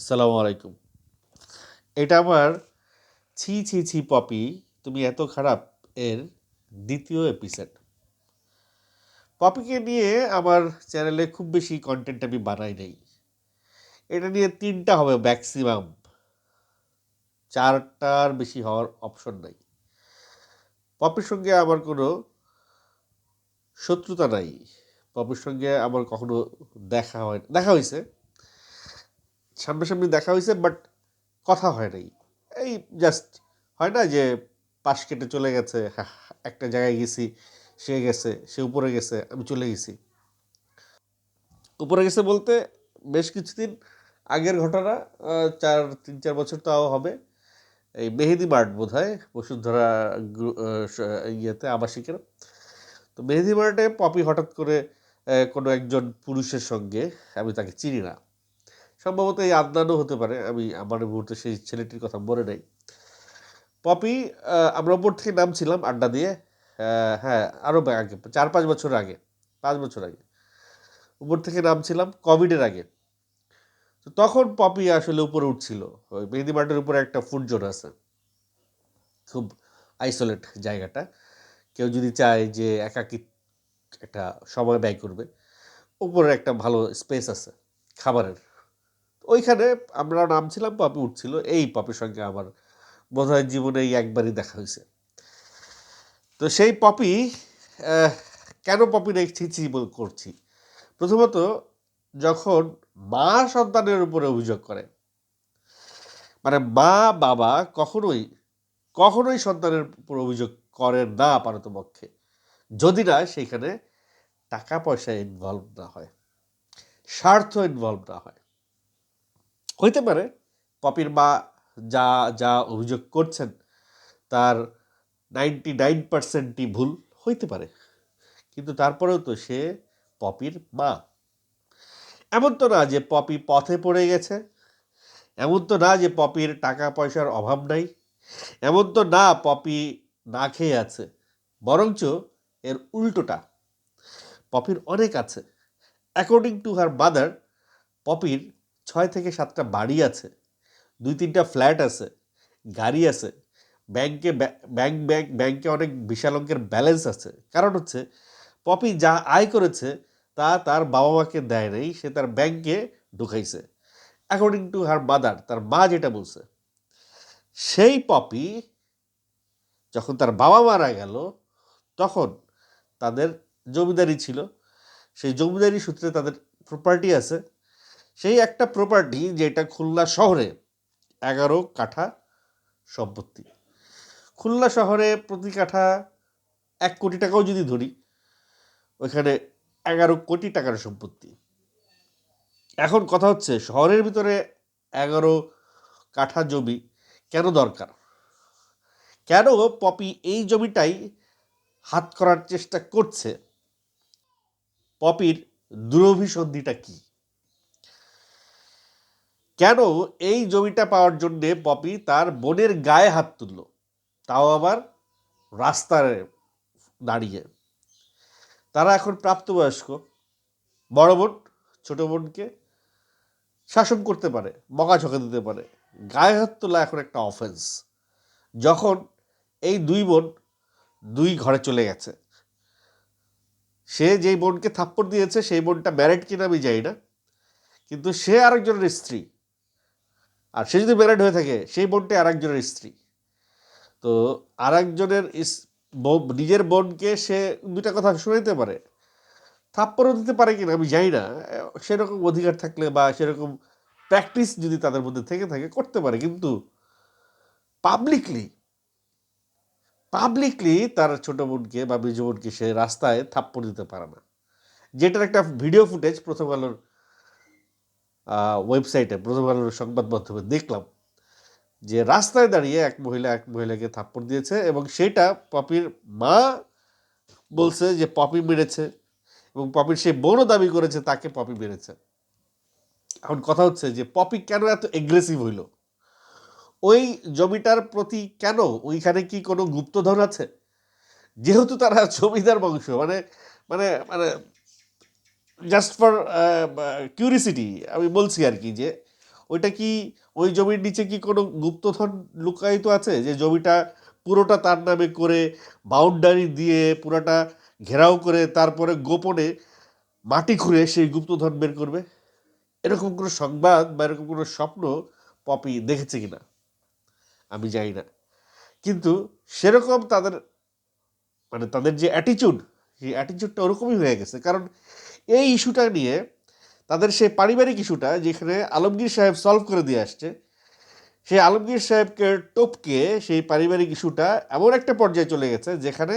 আসসালামু আলাইকুম। এটা আমার ছি ছি ছি, পপি, তুমি এত খারাপ এর দ্বিতীয় এপিসোড পপিকে নিয়ে আমার চ্যানেলে খুব বেশি কন্টেন্ট আমি বানাই নাই। এটা নিয়ে তিনটা হবে ম্যাক্সিমাম চারটার বেশি হওয়ার অপশন নাই। পপির সঙ্গে আমার কোনো শত্রুতা নাই। পপির সঙ্গে আমার কখনো দেখা হয়, দেখা হয়েছে সামনাসামনি দেখা হয়েছে বাট কথা হয় নাই। এই জাস্ট হয় না যে পাশ কেটে চলে গেছে, একটা জায়গায় গেছি, সে গেছে, সে উপরে গেছে, আমি চলে গেছি। উপরে গেছে বলতে বেশ কিছুদিন আগের ঘটনা চার, তিন, চার বছর তাও হবে। এই মেহেদি মার্ট বোধ হয় বসুন্ধরা ইয়েতে আবাসিকের। তো মেহেদি মার্টে পপি হঠাৎ করে কোনো একজন পুরুষের সঙ্গে, আমি তাকে চিনি না। সম্ভবত এই আদনানও হতে পারে। আমি আমার মুহূর্তে সেই ছেলেটির কথা মনে নেই। পপি আমরা উপর থেকে নামছিলাম আড্ডা দিয়ে। হ্যাঁ আরও আগে, চার পাঁচ বছর আগে, পাঁচ বছর আগে। উপর থেকে নামছিলাম কোভিডের আগে। তো তখন পপি আসলে উপরে উঠছিল। ওই মেহেদি মাঠের উপরে একটা ফুড জোন আছে। খুব আইসোলেট জায়গাটা। কেউ যদি চায় যে একাকি একটা সময় ব্যয় করবে, উপরে একটা ভালো স্পেস আছে, খাবারের। ওইখানে আমরা নামছিলাম, পপি উঠছিল। এই পপির সঙ্গে আমার বোধহয় জীবনে এই একবারই দেখা হয়েছে। তো সেই পপি কেন পপি দেখছি ছি করছি? প্রথমত, যখন মা সন্তানের উপরে অভিযোগ করে মানে মা, বাবা কখনোই কখনোই সন্তানের উপর অভিযোগ করে না পারতপক্ষে যদি না সেখানে টাকা পয়সা ইনভলভ না হয়, স্বার্থ ইনভলভ না হয়। হইতে পারে। পপির মা যা যা অভিযোগ করছেন, তার নাইনটি নাইন পার্সেন্টই ভুল হইতে পারে। কিন্তু তারপরেও তো সে পপির মা। এমন তো না যে পপি পথে পড়ে গেছে। এমন তো না যে পপির টাকা পয়সার অভাব নাই। এমন তো না পপি না খেয়ে আছে। বরঞ্চ এর উল্টোটা। পপির অনেক আছে। অ্যাকর্ডিং টু হার মাদার পপির ছয় থেকে সাতটা বাড়ি আছে, দুই তিনটা ফ্ল্যাট আছে, গাড়ি আছে, ব্যাংকে ব্যাংক ব্যাংক, ব্যাংকে অনেক বিশাল অঙ্কের ব্যালেন্স আছে। কারণ হচ্ছে, পপি যা আয় করেছে, তা তার বাবা মাকে দেয় নাই, সে তার ব্যাংকে ঢুকাইছে। অ্যাকর্ডিং টু হার মাদার তার মা যেটা বলছে, সেই পপি যখন তার বাবা মারা গেল, তখন তাদের জমিদারি ছিল। সেই জমিদারি সূত্রে তাদের প্রপার্টি আছে। সেই একটা প্রপার্টি যেটা খুলনা শহরে, এগারো কাঠা সম্পত্তি। খুলনা শহরে প্রতি কাঠা এক কোটি টাকাও যদি ধরি, ওইখানে এগারো কোটি টাকার সম্পত্তি। এখন কথা হচ্ছে, শহরের ভিতরে এগারো কাঠা জমি কেন দরকার? কেন পপি এই জমিটাই হাত করার চেষ্টা করছে? পপির দুরভিসন্ধিটা কি? কেন এই জমিটা পাওয়ার জন্যে পপি তার বোনের গায়ে হাত তুলল? তাও আবার রাস্তায় দাঁড়িয়ে। তারা এখন প্রাপ্তবয়স্ক। বড় বোন, ছোট বোনকে শাসন করতে পারে বকাঝকা দিতে পারে। গায়ে হাত তোলা এখন একটা অফেন্স যখন এই দুই বোন দুই ঘরে চলে গেছে। সে যেই বোনকে থাপ্পড় দিয়েছে, সেই বোনটা ম্যারেড কিনা আমি যাই না। কিন্তু সে আরেকজনের স্ত্রী। আর সে যদি ম্যারেড হয়ে থাকে, সেই বোনটি আরেকজনের স্ত্রী। তো আরেকজনের নিজের বোনকে সে দুটা কথা শোনাইতে পারে। থাপ্পড়ও দিতে পারে কিনা আমি জানি না। সেরকম অধিকার থাকলে বা সেরকম প্র্যাকটিস যদি তাদের মধ্যে থেকে থাকে, করতে পারে। কিন্তু পাবলিকলি পাবলিকলি তার ছোট বোনকে বা মেজ বোনকে সে রাস্তায় থাপ্পড় দিতে পারে না। যেটার একটা ভিডিও ফুটেজ প্রথম আলোর ওয়েবসাইটে আলোর সংবাদ মাধ্যমে দেখলাম যে রাস্তায় দাঁড়িয়ে এক মহিলা, এক মহিলাকে থাপ্পড় দিয়েছে এবং সেটা পপির মা বলছে যে পপি মেরেছে এবং পপির সেই বোনও দাবি করেছে তাকে পপি মেরেছে। এখন কথা হচ্ছে যে পপি কেন এত এগ্রেসিভ হইল? ওই জমিটার প্রতি কেন? ওইখানে কি কোনো গুপ্তধন আছে? যেহেতু তারা জমিদার বংশ মানে মানে মানে জাস্ট ফর কিউরিসিটি আমি বলছি আর কি যে, ওইটা কি, ওই জমির নিচে কি কোনো গুপ্তধন লুকায়িত আছে? যে জমিটা পুরোটা তার নামে করে বাউন্ডারি দিয়ে পুরোটা ঘেরাও করে তারপরে গোপনে মাটি খুঁড়ে সেই গুপ্তধন বের করবে? এরকম কোনো সংবাদ বা এরকম কোনো স্বপ্ন পপি দেখেছে কি না আমি জানি না। কিন্তু সেরকম তাদের মানে তাদের যে অ্যাটিচিউড সেই অ্যাটিচিউডটা ওরকমই হয়ে গেছে। কারণ এই ইস্যুটা নিয়ে তাদের সেই পারিবারিক ইস্যুটা যেখানে আলমগীর সাহেব সলভ করে দিয়ে আসছে, সেই আলমগীর সাহেবকে টপকে সেই পারিবারিক ইস্যুটা এমন একটা পর্যায়ে চলে গেছে যেখানে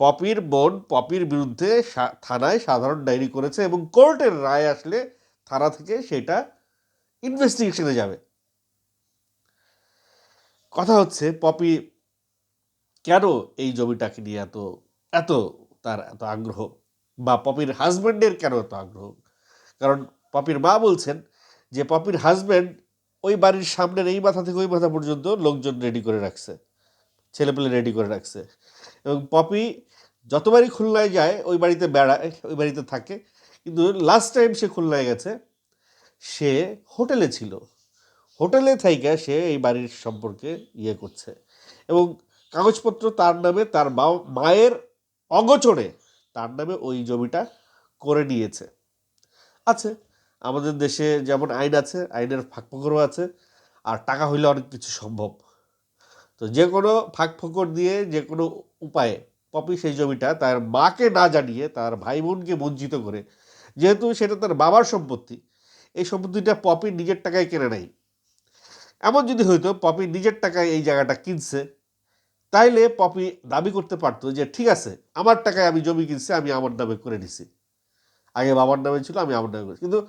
পপির বোন পপির বিরুদ্ধে থানায় সাধারণ ডায়েরি করেছে এবং কোর্টের রায় আসলে থানা থেকে সেটা ইনভেস্টিগেশনে যাবে। কথা হচ্ছে পপি, কেন এই জমিটাকে নিয়ে এত এত তার এত আগ্রহ বা পপির হাজব্যান্ডের কেন এত আগ্রহ? কারণ পপির মা বলছেন যে পপির হাজব্যান্ড ওই বাড়ির সামনের এই মাথা থেকে ওই মাথা পর্যন্ত লোকজন রেডি করে রাখছে, ছেলেপেলে রেডি করে রাখছে। এবং পপি যতবারই খুলনায় যায়, ওই বাড়িতে বেড়ায়, ওই বাড়িতে থাকে, কিন্তু লাস্ট টাইম সে খুলনায় গেছে, সে হোটেলে ছিল। হোটেলে থাইকা সে এই বাড়ির সম্পর্কে ইয়ে করছে। এবং কাগজপত্র তার নামে তার মা- মায়ের অগোচরে তার নামে ওই জমিটা করে নিয়েছে। আছে, আমাদের দেশে যেমন আইন আছে, আইনের ফাঁক ফাঁকফোকরও আছে, আর টাকা হইলে অনেক কিছু সম্ভব। তো যে কোনো ফাঁক ফাঁকফোকর দিয়ে যে কোনো উপায়ে পপি সেই জমিটা তার মাকে না জানিয়ে তার ভাই বোনকে বঞ্চিত করে, যেহেতু সেটা তার বাবার সম্পত্তি, এই সম্পত্তিটা পপি নিজের টাকায় কেনে নেয় এমন যদি হইতো, পপি নিজের টাকায় এই জায়গাটা কিনছে তাইলে পপি দাবি করতে পারতো যে, ঠিক আছে, আমার টাকায় আমি জমি কিনছি, আমি আমার নামে করে নিছি। আগে বাবার নামে ছিল, আমি আমার নামে করেছি কিন্তু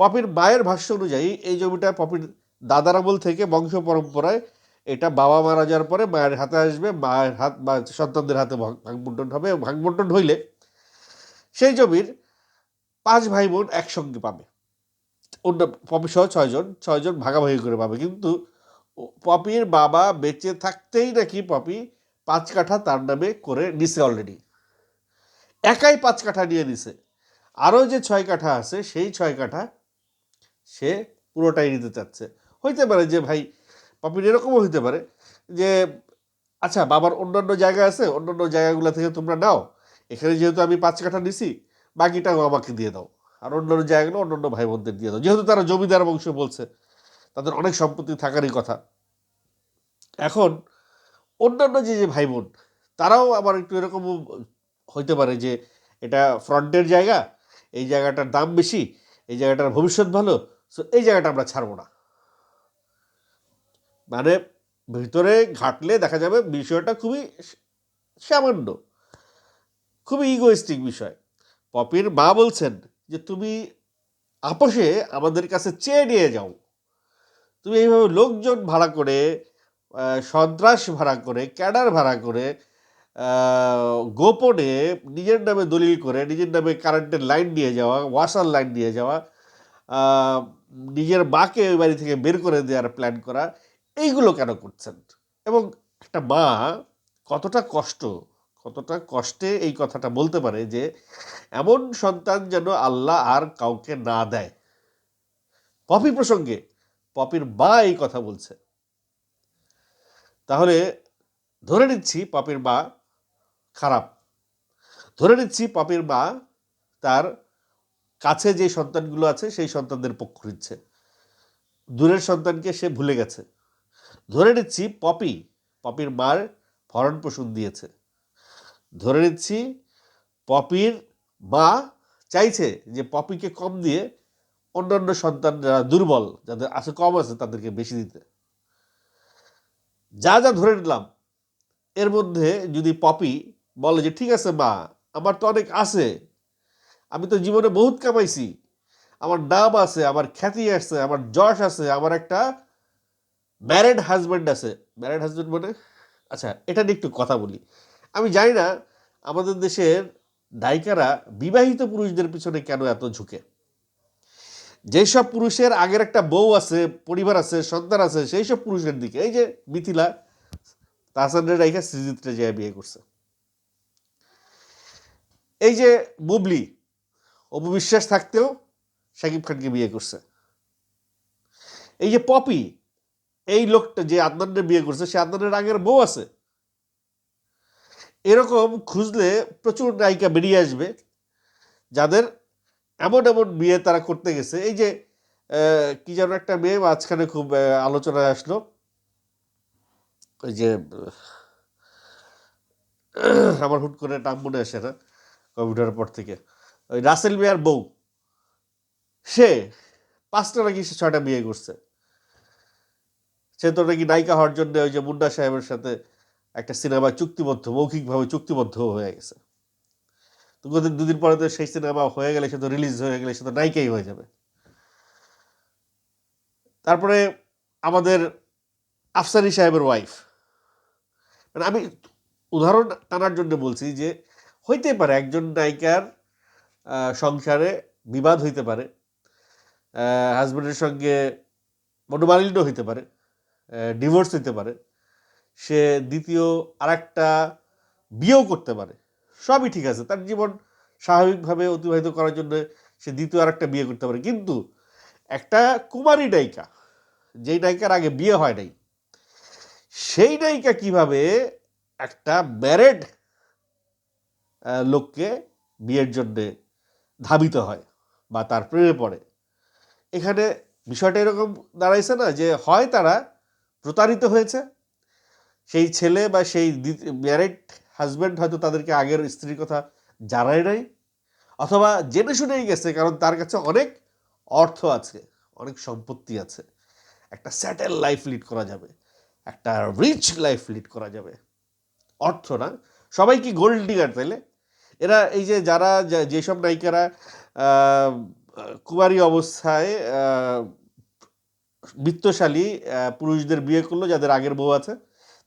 পপির মায়ের ভাষ্য অনুযায়ী এই জমিটা পপির দাদার আমল থেকে বংশ পরম্পরায় এটা বাবা মারা যাওয়ার পরে মায়ের হাতে আসবে, মায়ের হাত বা সন্তানদের হাতে ভাগ ভাগবন্টন হবে এবং ভাগবন্টন হইলে সেই জমির পাঁচ ভাই বোন একসঙ্গে পাবে। অন্য পপি সহ ছয়জন ছয়জন ভাগাভাগি করে পাবে। কিন্তু পপির বাবা বেঁচে থাকতেই নাকি পপি পাঁচ কাঠা তার নামে করে নিছে অলরেডি একাই পাঁচ কাঠা নিয়ে নিছে। আরও যে ছয় কাঠা আছে, সেই ছয় কাঠা সে পুরোটাই নিতে চাচ্ছে। হইতে পারে যে ভাই, পপির এরকমও হইতে পারে যে আচ্ছা বাবার অন্যান্য জায়গা আছে, অন্যান্য জায়গাগুলো থেকে তোমরা নাও। এখানে যেহেতু আমি পাঁচ কাঠা নিছি, বাকিটাও আমাকে দিয়ে দাও। আর অন্যান্য জায়গাগুলো অন্যান্য ভাই বোনদের দিয়ে দাও। যেহেতু তারা জমিদার বংশ বলছে। তাদের অনেক সম্পত্তি থাকারই কথা। এখন অন্যান্য যে যে ভাই বোন তারাও আবার একটু এরকম হইতে পারে যে, এটা ফ্রন্টের জায়গা, এই জায়গাটার দাম বেশি, এই জায়গাটার ভবিষ্যৎ ভালো সো এই জায়গাটা আমরা ছাড়বো না। মানে ভিতরে ঘাটলে দেখা যাবে বিষয়টা খুবই সামান্য, খুবই ইগোইস্টিক বিষয়। পপির মা বলছেন যে, তুমি আপোষে আমাদের কাছে চেয়ে নিয়ে যাও। তুমি এইভাবে লোকজন ভাড়া করে সন্ত্রাস ভাড়া করে, ক্যাডার ভাড়া করে গোপনে নিজের নামে দলিল করে, নিজের নামে কারেন্টের লাইন নিয়ে যাওয়া, ওয়াসার লাইন নিয়ে যাওয়া নিজের মাকে ওই বাড়ি থেকে বের করে দেওয়ার প্ল্যান করা, এইগুলো কেন করছেন? এবং একটা মা কতটা কষ্ট, কতটা কষ্টে এই কথাটা বলতে পারে যে, এমন সন্তান যেন আল্লাহ আর কাউকে না দেয়। পপি প্রসঙ্গে পপির মা এই কথা বলছে। তাহলে ধরে নিচ্ছি পপির মা খারাপ। ধরে নিচ্ছি পপির মা তার কাছে যে সন্তানগুলো আছে, সেই সন্তানদের পক্ষ নিচ্ছে। দূরের সন্তানকে সে ভুলে গেছে। ধরে নিচ্ছি পপি, পপির মার ভরণ পোষণ দিয়েছে। ধরে নিচ্ছি পপির মা চাইছে যে পপিকে কম দিয়ে অন্যান্য সন্তান যারা দুর্বল, যাদের আছে কম আছে, তাদেরকে বেশি দিতে। যা যা ধরে নিলাম, এর মধ্যে যদি পপি বলে যে, ঠিক আছে মা, আমার তো অনেক আছে, আমি তো জীবনে বহুত কামাইছি, আমার নাম আছে, আমার খ্যাতি আছে, আমার যশ আছে, আমার একটা ম্যারেড হাজব্যান্ড আছে। ম্যারেড হাজব্যান্ড মানে? আচ্ছা এটা নিয়ে একটু কথা বলি। আমি জানি না, আমাদের দেশের নায়িকারা বিবাহিত পুরুষদের পিছনে কেন এত ঝুঁকে? যেসব পুরুষের আগের একটা বউ আছে, পরিবার আছে, সন্তান আছে সেই সব পুরুষের দিকে, এই যে মিথিলা, তাহসানের রাইখা সৃজিতটা যে বিয়ে করছে। এই যে বুবলি, অপবিশ্বাস থাকতেও শাকিব খানকে বিয়ে করছে। এই যে পপি, এই লোকটা যে আদনানের বিয়ে করছে, সে আদনানের আগের বউ আছে। এরকম খুঁজলে প্রচুর নায়িকা বেরিয়ে আসবে, যাদের এমন এমন বিয়ে তারা করতে গেছে। এই যে কি যেন একটা মেয়ে মাঝখানে খুব আলোচনায় আসলো। ওই যে আমার হুট করে নাম মনে আসে না কম্পিউটারের পর থেকে। ওই রাসেল মিয়ার বউ। সে পাঁচটা নাকি সে ছয়টা বিয়ে করছে। সে তো নাকি নায়িকা হওয়ার জন্য ওই যে মুন্ডা সাহেবের সাথে একটা সিনেমা চুক্তিবদ্ধ, মৌখিকভাবে চুক্তিবদ্ধ হয়ে গেছে। তো দুদিন পরে তো সেই সিনেমা হয়ে গেলে, সে তো রিলিজ হয়ে গেলে সে তো নায়িকাই হয়ে যাবে। তারপরে আমাদের আফসারি সাহেবের ওয়াইফ মানে আমি উদাহরণ টানার জন্য বলছি যে হইতে পারে একজন নায়িকার সংসারে বিবাদ হইতে পারে হাজব্যান্ডের সঙ্গে মনোমালিন্য হইতে পারে ডিভোর্স হইতে পারে, সে দ্বিতীয় আরেকটা বিয়েও করতে পারে। সবই ঠিক আছে। তার জীবন স্বাভাবিকভাবে অতিবাহিত করার জন্য সে দ্বিতীয় আরেকটা বিয়ে করতে পারে। কিন্তু একটা কুমারী নায়িকা, যেই নায়িকার আগে বিয়ে হয় নাই, সেই নায়িকা কীভাবে একটা ম্যারেড লোককে বিয়ের জন্যে ধাবিত হয় বা তার প্রেমে পড়ে? এখানে বিষয়টা এরকম দাঁড়াইছে না যে হয় তারা প্রতারিত হয়েছে, সেই ছেলে বা সেই ম্যারেড হাজব্যান্ড হয়তো তাদেরকে আগের স্ত্রীর কথা জানায় নাই, অথবা জেনে শুনেই গেছে, কারণ তার কাছে অনেক অর্থ আছে, অনেক সম্পত্তি আছে। একটা স্যাটেল লাইফ লিড করা যাবে, একটা রিচ লাইফ লিড করা যাবে। অর্থ না, সবাই কি গোল্ড ডিগার তাইলে? এরা এই যে যারা যেসব নায়িকারা কুমারী অবস্থায় বিত্তশালী পুরুষদের বিয়ে করল, যাদের আগের বউ আছে,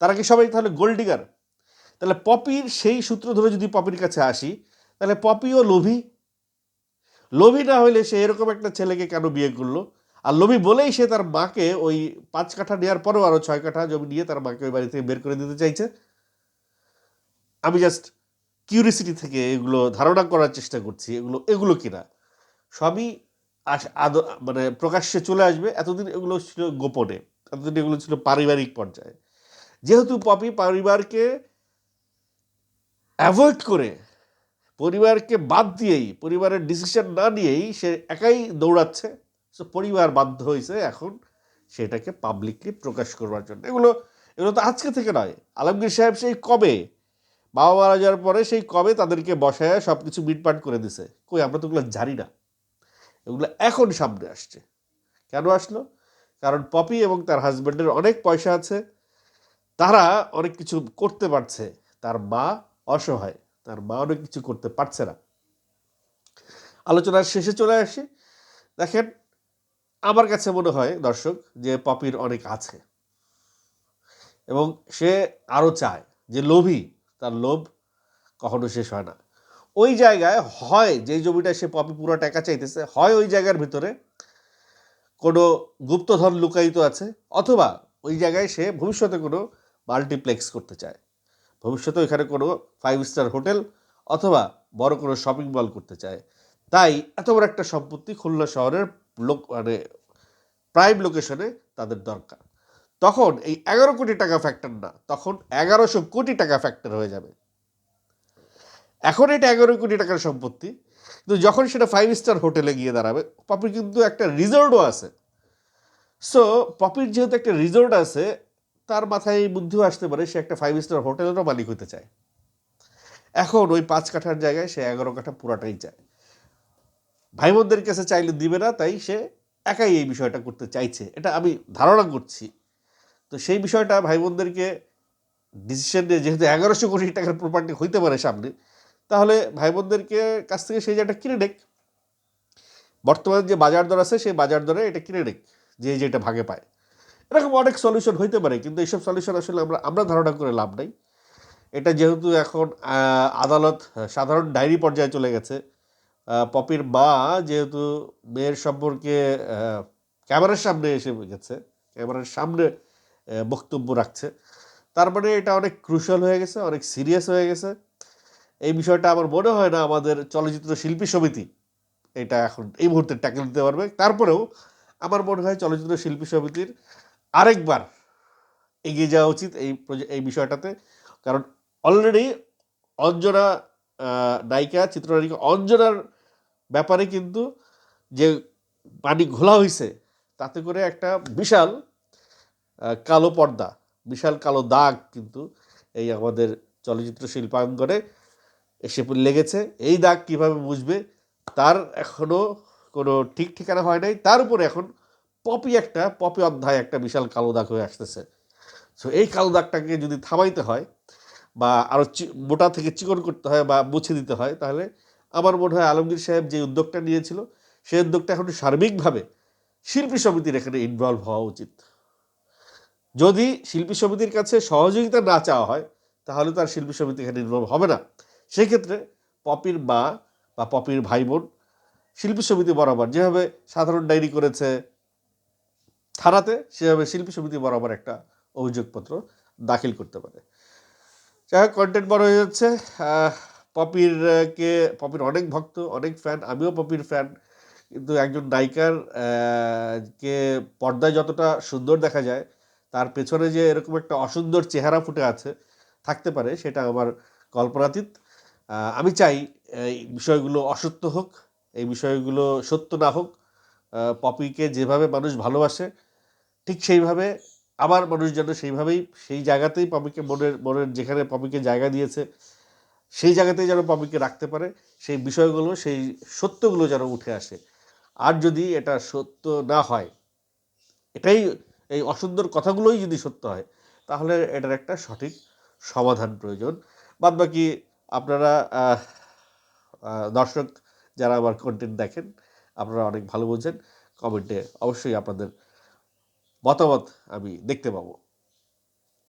তারা কি সবাই তাহলে গোল্ড ডিগার তাহলে পপির সেই সূত্র ধরে যদি পপির কাছে আসি, তাহলে পপিও লোভী। লোভী না হইলে সে এরকম একটা ছেলেকে কেন বিয়ে করল? আর লোভী বলেই সে তার মাকে ওই পাঁচ কাঠা নেওয়ার পরেও আরও ছয় কাঠা জমি নিয়ে তার মাকে ওই বাড়ি থেকে বের করে দিতে চাইছে। আমি জাস্ট কিউরিসিটি থেকে এগুলো ধারণা করার চেষ্টা করছি, এগুলো এগুলো কিনা। সবই আস মানে প্রকাশ্যে চলে আসবে। এতদিন এগুলো ছিল গোপনে, এতদিন এগুলো ছিল পারিবারিক পর্যায়ে। যেহেতু পপি পরিবারকে অ্যাভয়েড করে পরিবারকে বাদ দিয়েই, পরিবারের ডিসিশন না নিয়েই সে একাই দৌড়াচ্ছে। সো পরিবার বাধ্য হয়েছে এখন সেটাকে পাবলিকলি প্রকাশ করবার জন্য। এগুলো এগুলো তো আজকে থেকে নয়। আলমগীর সাহেব সেই কবে, বাবা মারা যাওয়ার পরে সেই কবে তাদেরকে বসায় সব কিছু মিটপাট করে দিছে। কই, আমরা তো ওগুলো জানি না। এগুলো এখন সামনে আসছে। কেন আসলো? কারণ পপি এবং তার হাজব্যান্ডের অনেক পয়সা আছে। তারা অনেক কিছু করতে পারছে। তার মা অসহায়, তার মা অনেক কিছু করতে পারছে না। আলোচনার শেষে চলে আসি। দেখেন, আমার কাছে মনে হয় দর্শক যে পপির অনেক আছে এবং সে আরও চায় যে লোভী, তার লোভ কখনো শেষ হয় না। ওই জায়গায় হয় যে জমিটা সে পপি পুরো টাকা চাইতেছে, হয় ওই জায়গার ভিতরে কোনো গুপ্তধন লুকায়িত আছে, অথবা ওই জায়গায় সে ভবিষ্যতে কোনো মাল্টিপ্লেক্স করতে চায়। ভবিষ্যতে এখানে কোনো ফাইভ স্টার হোটেল অথবা বড় কোনো শপিং মল করতে চায়। তাই এত বড় একটা সম্পত্তি খুলনা শহরের লোক মানে প্রাইম লোকেশনে তাদের দরকার। তখন এই এগারো কোটি টাকা ফ্যাক্টর না, তখন এগারোশো কোটি টাকা ফ্যাক্টর হয়ে যাবে। এখন এটা এগারো কোটি টাকার সম্পত্তি, কিন্তু যখন সেটা ফাইভ স্টার হোটেলে গিয়ে দাঁড়াবে পপির কিন্তু একটা রিজর্টও আছে। সো পপির যেহেতু একটা রিজর্ট আছে তার মাথায় এই বুদ্ধিও আসতে পারে, সে একটা ফাইভ স্টার হোটেলেরও মালিক হতে চায়। এখন ওই পাঁচ কাঠার জায়গায় সে এগারো কাঠা পুরাটাই চায়। ভাই বোনদের কাছে চাইলে দিবে না, তাই সে একাই এই বিষয়টা করতে চাইছে। এটা আমি ধারণা করছি। তো সেই বিষয়টা ভাই বোনদেরকে ডিসিশন নিয়ে যেহেতু এগারোশো কোটি টাকার প্রপার্টি হইতে পারে সামনে, তাহলে ভাই বোনদেরকে কাছ থেকে সেই জায়গাটা কিনে নেক। বর্তমানে যে বাজার দর আছে, সেই বাজার দরে এটা কিনে নেক, যে যেটা ভাগে পায়। এরকম অনেক সলিউশন হইতে পারে, কিন্তু এইসব সলিউশন আসলে আমরা আমরা ধারণা করে লাভ নাই। এটা যেহেতু এখন আদালত সাধারণ ডায়েরি পর্যায়ে চলে গেছে। পপির মা যেহেতু মেয়ের সম্পর্কে ক্যামেরার সামনে এসে গেছে, ক্যামেরার সামনে বক্তব্য রাখছে। তার মানে এটা অনেক ক্রুশাল হয়ে গেছে, অনেক সিরিয়াস হয়ে গেছে। এই বিষয়টা আমার মনে হয় না আমাদের চলচ্চিত্র শিল্পী সমিতি এটা এখন এই মুহূর্তে ট্যাকেল দিতে পারবে। তারপরেও আমার মনে হয় চলচ্চিত্র শিল্পী সমিতির আরেকবার এগিয়ে যাওয়া উচিত এই এই বিষয়টাতে। কারণ অলরেডি অঞ্জনা নায়িকা, চিত্রনায়িকা, অঞ্জনার ব্যাপারে কিন্তু যে পানি ঘোলা হয়েছে তাতে করে একটা বিশাল কালো পর্দা, বিশাল কালো দাগ কিন্তু এই আমাদের চলচ্চিত্র শিল্পাঙ্গনে এসে লেগেছে। এই দাগ কীভাবে বুঝবে, তার এখনও কোনো ঠিক ঠিকানা হয় নাই। তার উপরে এখন পপি একটা, পপি অধ্যায় একটা বিশাল কালো দাগ হয়ে আসতেছে। সো এই কালো দাগটাকে যদি থামাইতে হয় বা আরও মোটা থেকে চিকন করতে হয় বা মুছে দিতে হয়, তাহলে আমার মনে হয় আলমগীর সাহেব যে উদ্যোগটা নিয়েছিল, সেই উদ্যোগটা এখন সার্বিকভাবে শিল্পী সমিতির এখানে ইনভলভ হওয়া উচিত। যদি শিল্পী সমিতির কাছে সহযোগিতা না চাওয়া হয়, তাহলে তার শিল্পী সমিতি এখানে ইনভলভ হবে না। সেক্ষেত্রে পপির মা বা পপির ভাই বোন, শিল্পী সমিতি বরাবর যেভাবে সাধারণ ডায়েরি করেছে থানাতে সেভাবে শিল্পী সমিতি বরাবর একটা অভিযোগপত্র দাখিল করতে পারে। যাই হোক কন্টেন্ট বড় হয়ে যাচ্ছে। আহ, পপির কে পপির অনেক ভক্ত অনেক ফ্যান আমিও পপির ফ্যান কিন্তু একজন নায়িকার কে পর্দায় যতটা সুন্দর দেখা যায় তার পেছনে যে এরকম একটা অসুন্দর চেহারা ফুটে আছে থাকতে পারে সেটা আমার কল্পনাতীত। আমি চাই এই বিষয়গুলো অসত্য হোক এই বিষয়গুলো সত্য না হোক পপিকে যেভাবে মানুষ ভালোবাসে ঠিক সেইভাবে আবার মানুষ যেন সেইভাবেই, সেই জায়গাতেই পপিকে মনের মনের যেখানে পপিকে জায়গা দিয়েছে, সেই জায়গাতেই যেন পপিকে রাখতে পারে, সেই বিষয়গুলো, সেই সত্যগুলো যেন উঠে আসে। আর যদি এটা সত্য না হয়, এটাই, এই অসুন্দর কথাগুলোই যদি সত্য হয়, তাহলে এটার একটা সঠিক সমাধান প্রয়োজন। বাদ বাকি আপনারা দর্শক যারা আমার কন্টেন্ট দেখেন, আপনারা অনেক ভালো বোঝেন কমেন্টে অবশ্যই আপনাদের মতামত আমি দেখতে পাবো।